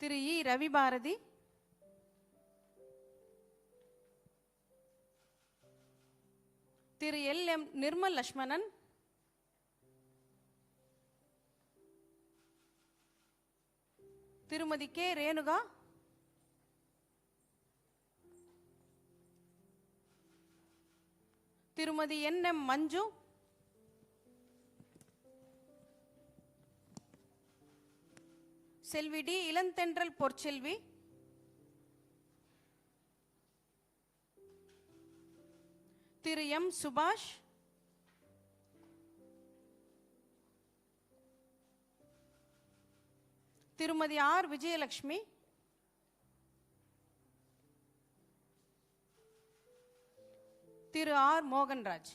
திரு இ. ரவி பாரதி திரு L. M. Nirmal Lakshmanan திருமதி K. Renuka. திருமதி என். எம். மஞ்சு. செல்வி டி இளந்தென்றல் பொற்செல்வி. திரு எம். சுபாஷ். திருமதி ஆர். விஜயலட்சுமி. திரு ஆர். மோகன்ராஜ்.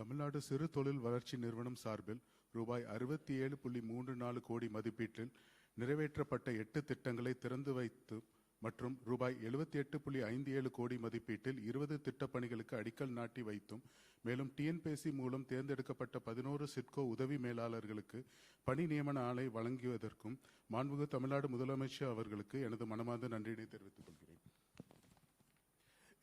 தமிழ்நாடு சிறு தொழில் வளர்ச்சி நிறுவனம் சார்பில் ரூபாய் அறுபத்தி ஏழு புள்ளி மூன்று நாலு கோடி மதிப்பீட்டில் நிறைவேற்றப்பட்ட எட்டு திட்டங்களை திறந்து வைத்து மற்றும் ரூபாய் எழுபத்தி எட்டு புள்ளி ஐந்து ஏழு கோடி மதிப்பீட்டில் இருபது திட்டப்பணிகளுக்கு அடிக்கல் நாட்டி வைத்தும் மேலும் டிஎன்பிஎஸ்சி மூலம் தேர்ந்தெடுக்கப்பட்ட பதினோரு சிட்கோ உதவி மேலாளர்களுக்கு பணி நியமன ஆணை வழங்குவதற்கும் மாண்புமிகு தமிழ்நாடு முதலமைச்சர் அவர்களுக்கு எனது மனமார்ந்த நன்றியினை தெரிவித்துக் கொள்கிறேன்.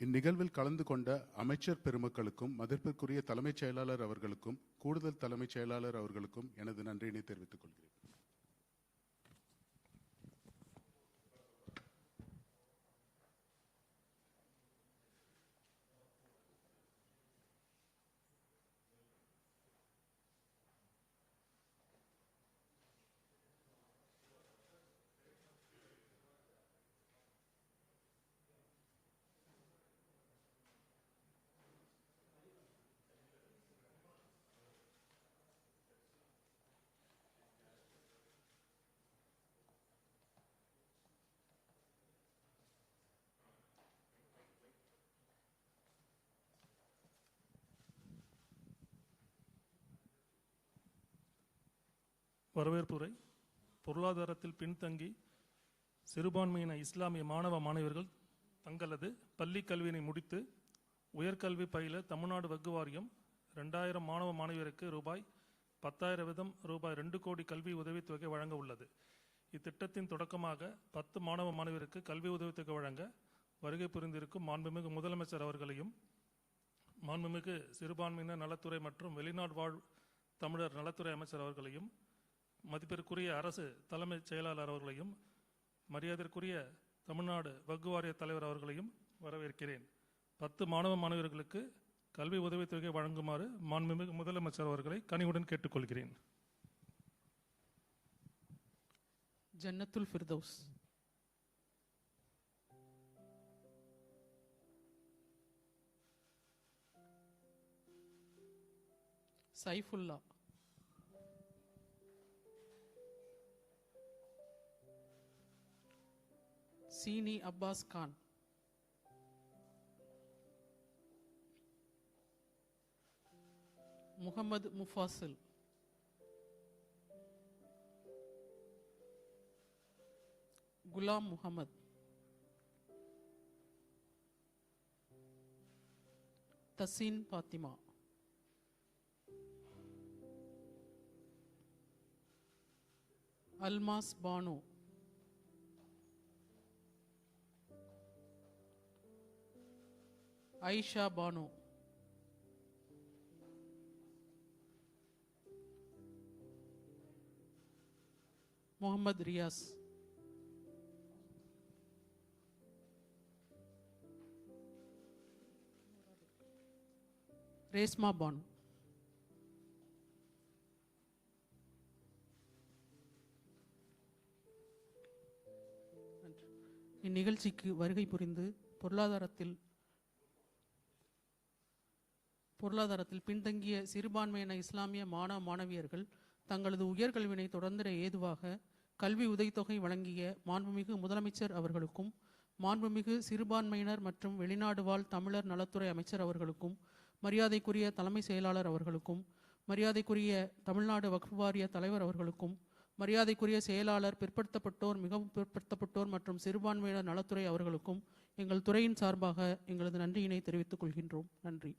இந்நிகழ்வில் கலந்து கொண்ட அமைச்சர் பெருமக்களுக்கும் மதிப்பிற்குரிய தலைமைச் செயலாளர் அவர்களுக்கும் கூடுதல் தலைமைச் செயலாளர் அவர்களுக்கும் எனது நன்றியினை தெரிவித்துக் கொள்கிறேன். வரவேற்புரை பொருளாதாரத்தில் பின்தங்கி சிறுபான்மையின இஸ்லாமிய மாணவ மாணவியர்கள் தங்களது பள்ளி கல்வியினை முடித்து உயர்கல்வி பயில தமிழ்நாடு வக்கு வாரியம் ரெண்டாயிரம் மாணவ மாணவியருக்கு ரூபாய் பத்தாயிரம் வீதம் ரூபாய் ரெண்டு கோடி கல்வி உதவித்தொகை வழங்க உள்ளது. இத்திட்டத்தின் தொடக்கமாக பத்து மாணவ மாணவியருக்கு கல்வி உதவித்தொகை வழங்க வருகை புரிந்திருக்கும் மாண்புமிகு முதலமைச்சர் அவர்களையும் மாண்புமிகு சிறுபான்மையினர் நலத்துறை மற்றும் வெளிநாடு வாழ் தமிழர் நலத்துறை அமைச்சர் அவர்களையும் மதிப்பிற்குரிய அரசு தலைமைச் செயலாளர் அவர்களையும் மரியாதைக்குரிய தமிழ்நாடு வக்கு வாரிய தலைவர் அவர்களையும் வரவேற்கிறேன். பத்து மாணவ மாணவர்களுக்கு கல்வி உதவித்தொகை வழங்குமாறு மாண்புமிகு முதலமைச்சர் அவர்களை கனிவுடன் கேட்டுக்கொள்கிறேன். ஜன்னத்துல் ஃபிர்தௌஸ் சைஃபுல்லா சீனி அப்பாஸ் கான். முகமது முஃபாசில். குலாம் முகமது தசீன் பாத்திமா. அல்மாஸ் பானு. ஐஷா பானு. முகமது ரியாஸ். ரேஸ்மா பானு. இந்நிகழ்ச்சிக்கு வருகை புரிந்து பொருளாதாரத்தில் பொருளாதாரத்தில் பின்தங்கிய சிறுபான்மையின இஸ்லாமிய மாணவ மாணவியர்கள் தங்களது உயர்கல்வினை தொடர்ந்திட ஏதுவாக கல்வி உதவித்தொகை வழங்கிய மாண்புமிகு முதலமைச்சர் அவர்களுக்கும் மாண்புமிகு சிறுபான்மையினர் மற்றும் வெளிநாடு வாழ் தமிழர் நலத்துறை அமைச்சர் அவர்களுக்கும் மரியாதைக்குரிய தலைமை செயலாளர் அவர்களுக்கும் மரியாதைக்குரிய தமிழ்நாடு வக்ஃப் வாரிய தலைவர் அவர்களுக்கும் மரியாதைக்குரிய செயலாளர் பிற்படுத்தப்பட்டோர் மிகவும் பிற்படுத்தப்பட்டோர் மற்றும் சிறுபான்மையினர் நலத்துறை அவர்களுக்கும் எங்கள் துறையின் சார்பாக எங்களது நன்றியினை தெரிவித்துக் கொள்கின்றோம். நன்றி.